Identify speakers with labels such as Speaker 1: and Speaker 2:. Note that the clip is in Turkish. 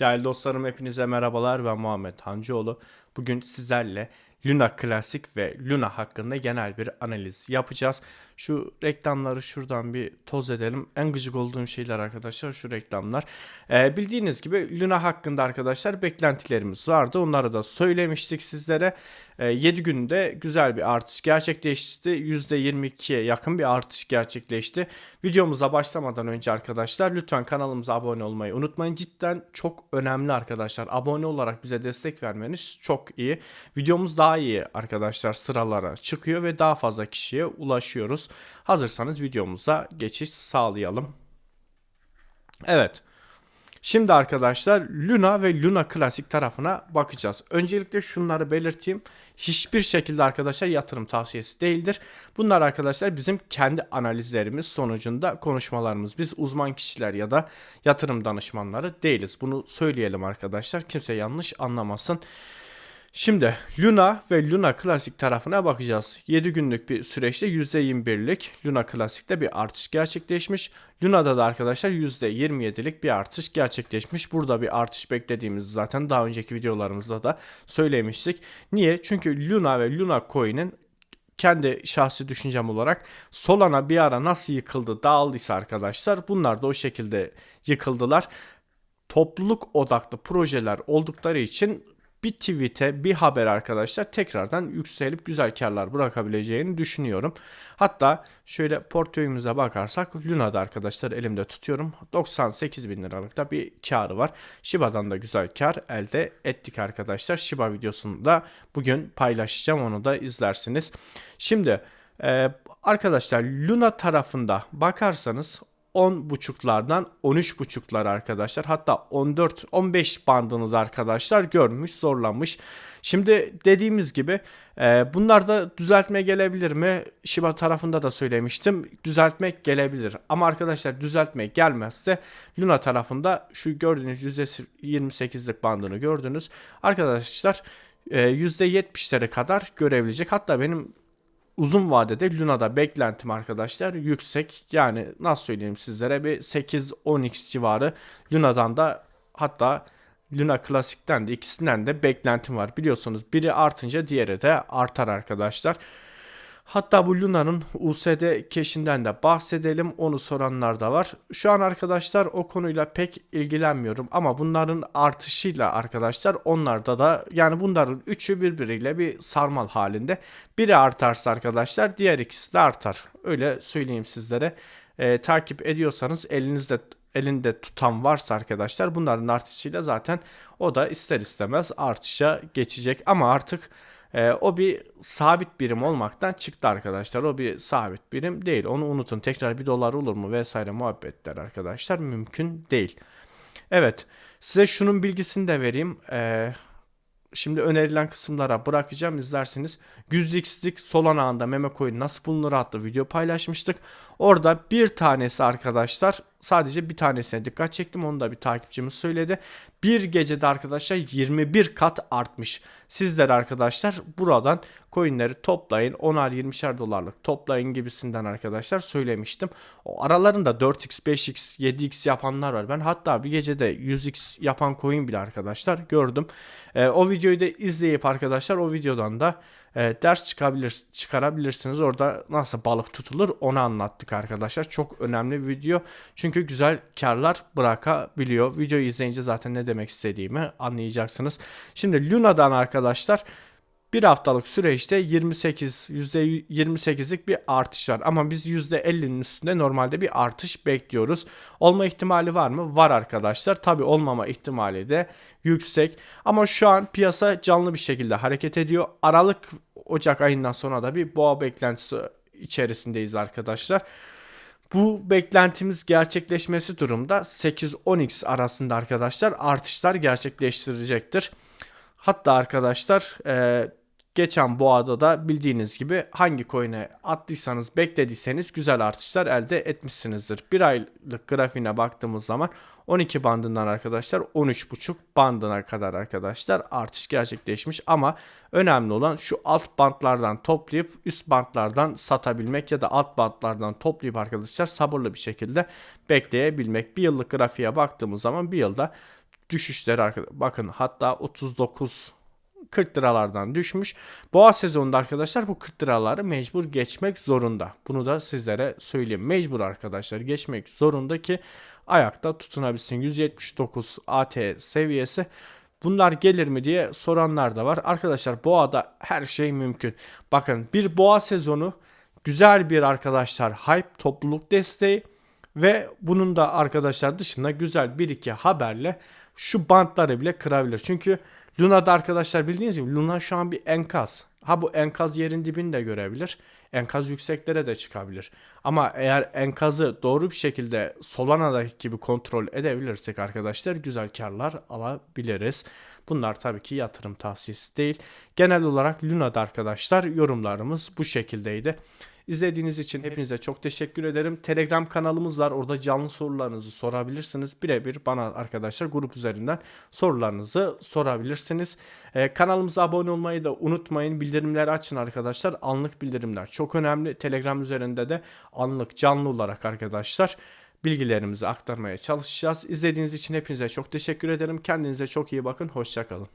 Speaker 1: Değerli dostlarım hepinize merhabalar ben Muhammed Hancıoğlu. Bugün sizlerle Luna Classic ve Luna hakkında genel bir analiz yapacağız. Şu reklamları şuradan bir toz edelim. En gıcık olduğum şeyler arkadaşlar şu reklamlar. Ee, bildiğiniz gibi Luna hakkında arkadaşlar beklentilerimiz vardı. Onları da söylemiştik sizlere. Ee, 7 günde güzel bir artış gerçekleşti. %22'ye yakın bir artış gerçekleşti. Videomuza başlamadan önce arkadaşlar lütfen kanalımıza abone olmayı unutmayın. Cidden çok önemli arkadaşlar. Abone olarak bize destek vermeniz çok iyi. Videomuz daha iyi arkadaşlar sıralara çıkıyor ve daha fazla kişiye ulaşıyoruz. Hazırsanız videomuza geçiş sağlayalım. Evet. Şimdi arkadaşlar Luna ve Luna Classic tarafına bakacağız. Öncelikle şunları belirteyim. Hiçbir şekilde arkadaşlar yatırım tavsiyesi değildir. Bunlar arkadaşlar bizim kendi analizlerimiz sonucunda konuşmalarımız. Biz uzman kişiler ya da yatırım danışmanları değiliz. Bunu söyleyelim arkadaşlar. Kimse yanlış anlamasın. Şimdi Luna ve Luna Classic tarafına bakacağız. 7 günlük bir süreçte %21'lik Luna Classic'te bir artış gerçekleşmiş. Luna'da da arkadaşlar %27'lik bir artış gerçekleşmiş. Burada bir artış beklediğimizi zaten daha önceki videolarımızda da söylemiştik. Niye? Çünkü Luna ve Luna Coin'in kendi şahsi düşüncem olarak Solana bir ara nasıl yıkıldı, dağıldıysa arkadaşlar bunlar da o şekilde yıkıldılar. Topluluk odaklı projeler oldukları için bir tweet'e bir haber arkadaşlar tekrardan yükselip güzel karlar bırakabileceğini düşünüyorum. Hatta şöyle portföyümüze bakarsak Luna'da arkadaşlar elimde tutuyorum. 98 bin liralık da bir karı var. Shiba'dan da güzel kar elde ettik arkadaşlar. Shiba videosunu da bugün paylaşacağım onu da izlersiniz. Şimdi ee, arkadaşlar Luna tarafında bakarsanız 10 buçuklardan 13 buçuklar arkadaşlar. Hatta 14 15 bandınız arkadaşlar görmüş, zorlanmış. Şimdi dediğimiz gibi e, bunlar da düzeltme gelebilir mi? Shiba tarafında da söylemiştim. Düzeltmek gelebilir. Ama arkadaşlar düzeltme gelmezse Luna tarafında şu gördüğünüz %28'lik bandını gördünüz. Arkadaşlar e, %70'lere kadar görebilecek. Hatta benim uzun vadede Luna'da beklentim arkadaşlar yüksek. Yani nasıl söyleyeyim sizlere bir 8-10x civarı Luna'dan da hatta Luna Classic'ten de ikisinden de beklentim var. Biliyorsunuz biri artınca diğeri de artar arkadaşlar. Hatta bu Luna'nın USD cache'inden de bahsedelim. Onu soranlar da var. Şu an arkadaşlar o konuyla pek ilgilenmiyorum ama bunların artışıyla arkadaşlar onlarda da yani bunların üçü birbiriyle bir sarmal halinde. Biri artarsa arkadaşlar diğer ikisi de artar. Öyle söyleyeyim sizlere. Ee, takip ediyorsanız elinizde elinde tutan varsa arkadaşlar bunların artışıyla zaten o da ister istemez artışa geçecek ama artık e, o bir sabit birim olmaktan çıktı arkadaşlar. O bir sabit birim değil. Onu unutun. Tekrar bir dolar olur mu vesaire muhabbetler arkadaşlar mümkün değil. Evet size şunun bilgisini de vereyim. Ee, şimdi önerilen kısımlara bırakacağım izlersiniz. 100x'lik Solana ağında meme coin nasıl bulunur adlı video paylaşmıştık. Orada bir tanesi arkadaşlar sadece bir tanesine dikkat çektim. Onu da bir takipçimiz söyledi. Bir gecede arkadaşlar 21 kat artmış. Sizler arkadaşlar buradan coinleri toplayın. 10'ar 20'şer dolarlık toplayın gibisinden arkadaşlar söylemiştim. O aralarında 4x, 5x, 7x yapanlar var. Ben hatta bir gecede 100x yapan coin bile arkadaşlar gördüm. E, o videoyu da izleyip arkadaşlar o videodan da e, ders çıkabilir, çıkarabilirsiniz. Orada nasıl balık tutulur onu anlattık arkadaşlar. Çok önemli video. Çünkü güzel karlar bırakabiliyor. Videoyu izleyince zaten ne demek istediğimi anlayacaksınız. Şimdi Luna'dan arkadaşlar bir haftalık süreçte 28 %28'lik bir artış var ama biz %50'nin üstünde normalde bir artış bekliyoruz. Olma ihtimali var mı? Var arkadaşlar. Tabi olmama ihtimali de yüksek. Ama şu an piyasa canlı bir şekilde hareket ediyor. Aralık Ocak ayından sonra da bir boğa beklentisi içerisindeyiz arkadaşlar. Bu beklentimiz gerçekleşmesi durumda 8-10x arasında arkadaşlar artışlar gerçekleştirecektir. Hatta arkadaşlar geçen boğada da bildiğiniz gibi hangi coin'e attıysanız beklediyseniz güzel artışlar elde etmişsinizdir. Bir aylık grafiğine baktığımız zaman 12 bandından arkadaşlar 13.5 bandına kadar arkadaşlar artış gerçekleşmiş ama önemli olan şu alt bantlardan toplayıp üst bantlardan satabilmek ya da alt bantlardan toplayıp arkadaşlar sabırlı bir şekilde bekleyebilmek. Bir yıllık grafiğe baktığımız zaman bir yılda düşüşleri. Bakın hatta 39 40 liralardan düşmüş. Boğa sezonunda arkadaşlar bu 40 liraları mecbur geçmek zorunda. Bunu da sizlere söyleyeyim. Mecbur arkadaşlar geçmek zorunda ki ayakta tutunabilsin. 179 AT seviyesi. Bunlar gelir mi diye soranlar da var. Arkadaşlar boğada her şey mümkün. Bakın bir boğa sezonu güzel bir arkadaşlar hype topluluk desteği ve bunun da arkadaşlar dışında güzel bir iki haberle şu bantları bile kırabilir. Çünkü Luna'da arkadaşlar bildiğiniz gibi Luna şu an bir enkaz. Ha bu enkaz yerin dibini de görebilir. Enkaz yükseklere de çıkabilir. Ama eğer enkazı doğru bir şekilde Solana'daki gibi kontrol edebilirsek arkadaşlar güzel karlar alabiliriz. Bunlar tabii ki yatırım tavsiyesi değil. Genel olarak Luna'da arkadaşlar yorumlarımız bu şekildeydi. İzlediğiniz için hepinize çok teşekkür ederim. Telegram kanalımız var. Orada canlı sorularınızı sorabilirsiniz. Birebir bana arkadaşlar grup üzerinden sorularınızı sorabilirsiniz. Ee, kanalımıza abone olmayı da unutmayın. Bildirimleri açın arkadaşlar. Anlık bildirimler çok önemli. Telegram üzerinde de anlık canlı olarak arkadaşlar bilgilerimizi aktarmaya çalışacağız. İzlediğiniz için hepinize çok teşekkür ederim. Kendinize çok iyi bakın. Hoşçakalın.